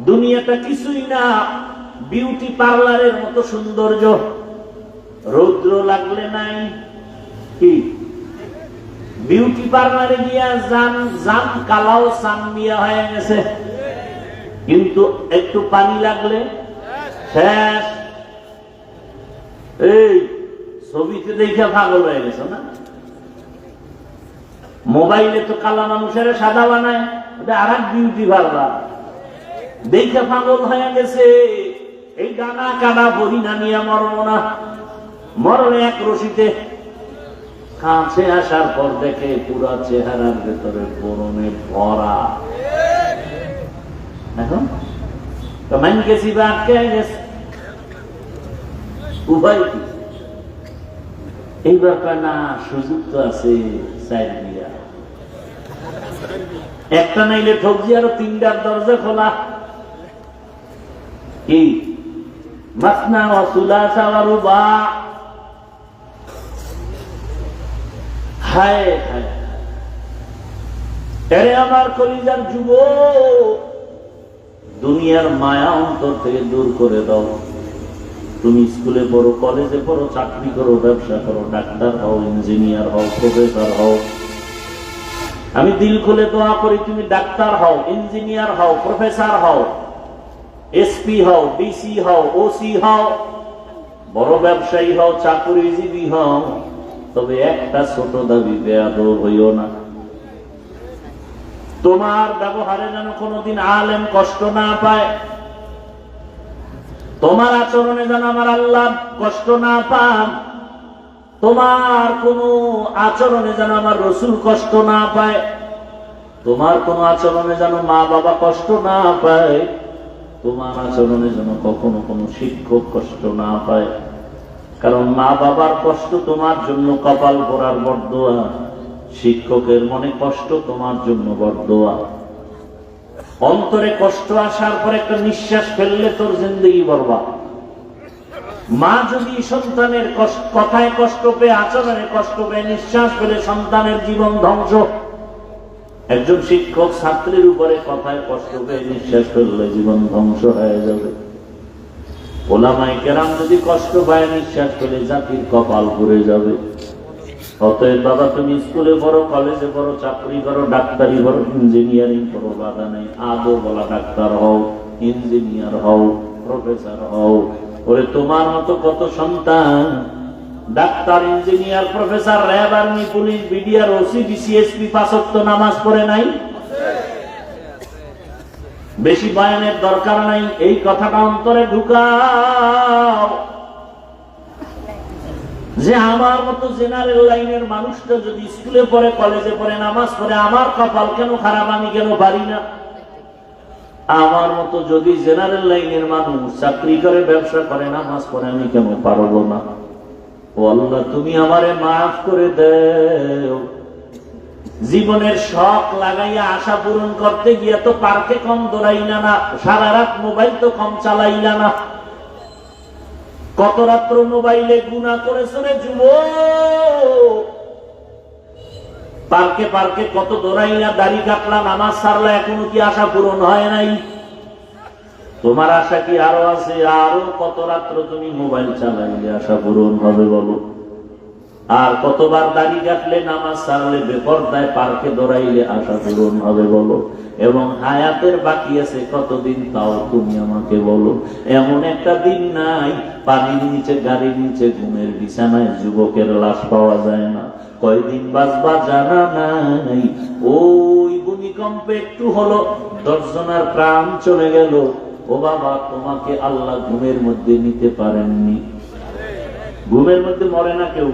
দুনিয়াটা কিছুই না, বিউটি পার্লারের মতো সৌন্দর্য। রৌদ্র লাগলে নাই। কি? বিউটি পার্লারে গিয়া জান জান কালাও হয়ে গেছে। কিন্তু একটু পানি লাগলে? শেষ। এই, ছবিতে দেখে পাগল হয়ে গেছে না? মোবাইলে তো কালা মানুষের সাদা বানায়, ওটা আর এক বিউটি দেখে পাগল হয়ে গেছে। এই ডানা বড়ি না। এক রশিতে। কাছে আসার পর দেখে চেহারার ভেতরে বরণে ভরা। এখন? তো মান গেছি বা আটকে গেছে? উভয় ব্যাপার না, সুযোগ তো আছে একটা নাইলে ঠকজি আরও তিনটার দরজা খোলা। কি? মাসনা অসুলা সাওয়ারু বা হায় হায়। এরে আমার কলিজার যুব, দুনিয়ার মায়া অন্তর থেকে দূর করে দাও। তুমি স্কুলে পড়ো, কলেজে পড়ো, চাকরি করো, ব্যবসা করো, ডাক্তার হও, ইঞ্জিনিয়ার হও, প্রফেসর হও। আমি দিল খুলে দোয়া করি, তুমি ডাক্তার হও, ইঞ্জিনিয়ার হও, প্রফেসর হও এসপি হও ডিসি হও ওসি হও, বড় ব্যবসায়ী হও, চাকুরিজীবী হও, তবে একটা ছোট দাবি বেয়াদ হইও না। তোমার ব্যবহারে যেন কোনোদিন আলেম কষ্ট না পায়, তোমার আচরণে যেন আমার আল্লাহ কষ্ট না পান তোমার কোন আচরণে যেন আমার রসুল কষ্ট না পায়, তোমার কোন আচরণে যেন মা বাবা কষ্ট না পায়, তোমার আচরণে যেন কখনো কোনো শিক্ষক কষ্ট না পায়। কারণ মা বাবার কষ্ট তোমার জন্য কপাল পরার বরদোয়া, শিক্ষকের মনে কষ্ট তোমার জন্য বরদোয়া। অন্তরে কষ্ট আসার পর একটা নিঃশ্বাস ফেললে তোর জিন্দগি বরবাদ। মা যদি সন্তানের কথায় কষ্ট পেয়ে, আচরণে কষ্ট পেয়ে নিঃশ্বাস ফেলে সন্তানের জীবন ধ্বংস, একজন শিক্ষক ছাত্রের উপরে কথায় কষ্ট পেয়ে নিঃশ্বাস ফেললে জীবন ধ্বংস হয়ে যাবে। ওলামাই কেরাম যদি কষ্ট পায়, নিঃশ্বাস ফেলে জাতির কপাল পুড়ে যাবে। অতএব বাবা, তুমি স্কুলে পড়ো, কলেজে পড়ো, চাকরি করো, ডাক্তারি করো, ইঞ্জিনিয়ারিং করো, বাধা নেই। আদৌ বলা ডাক্তার হও, ইঞ্জিনিয়ার হও, প্রফেসর হও। ওরে, তোমার মতো কত সন্তান? Doctor, engineer, professor, RAB, army, police, BDR, OC বিসিএসপি পাঁচত্ব নামাজ পড়ে নাই? বেশি বয়ানের দরকার নাই, এই কথাটা অন্তরে ঢুকাও। যে আমার মতো জেনারেল লাইনের মানুষটা যদি স্কুলে পড়ে, কলেজে পড়ে, নামাজ পড়ে, আমার কপাল কেন খারাপ, আমি কেন পারি না? আমার মতো যদি জেনারেল লাইনের মানুষ চাকরি করে, ব্যবসা করে, নামাজ পড়ে, আমি কেন পারব না? ও আল্লাহ, তুমি আমারে মাফ করে দেও। জীবনের শখ লাগাইয়া আশা পূরণ করতে গিয়া তো পার্কে কম দৌড়াইলা না, সারা রাত মোবাইল তো কম চালাইলা না। কত রাত্র মোবাইলে গুণা করেছ রে যুব পার্কে পার্কে কত দৌড়াইলা দাড়ি কাটলা, নামাজ সারলা, এখনও কি আশা পূরণ হয় নাই? তোমার আশা কি আরও আছে? আরও কত রাত্র তুমি মোবাইল চালাইলে আশা পূরণ হবে বলো? আর কতবার দাড়ি কাটলে, নামাজ সারলে, বেপরদায় পার্কে দৌড়াইলে আশা পূরণ হবে বলো? এবং হায়াতের বাকি আছে, কতদিন তাও তুমি আমাকে বলো? এমন একটা দিন নাই, পানির নিচে, গাড়ির নিচে, ঘুমের বিছানায় যুবকের লাশ পাওয়া যায় না। কয়দিন বাঁচবা জানা নাই। ওই ভূমিকম্পে একটু হলো দর্শনার প্রাণ চলে গেল। ও বাবা, তোমাকে আল্লাহ ঘুমের মধ্যে নিতে পারেননি। ঘুমের মধ্যে মরে না কেউ?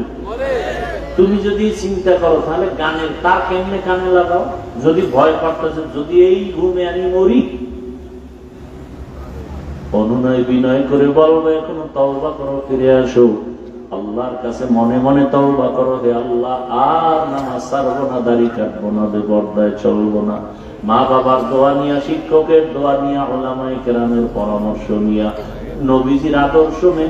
তুমি যদি চিন্তা করো, তাহলে গানের তার কেমনে কানে লাগাও? যদি ভয় করতেছে যদি এই ঘুমে আমি মরি? অনুনয় বিনয় করে বলব এখনও তওবা করো, ফিরে আসো। আল্লাহর কাছে মনে মনে তওবা করো, হে আল্লাহ, আর নামাজ ছাড়বো না, দাড়ি কাটবো না বেপর্দায় চলবো না। মা বাবার দোয়া নিয়া, শিক্ষকের দোয়া নিয়া ওলামাই কেরামের পরামর্শ নিয়া, নবীজির আদর্শ মেনে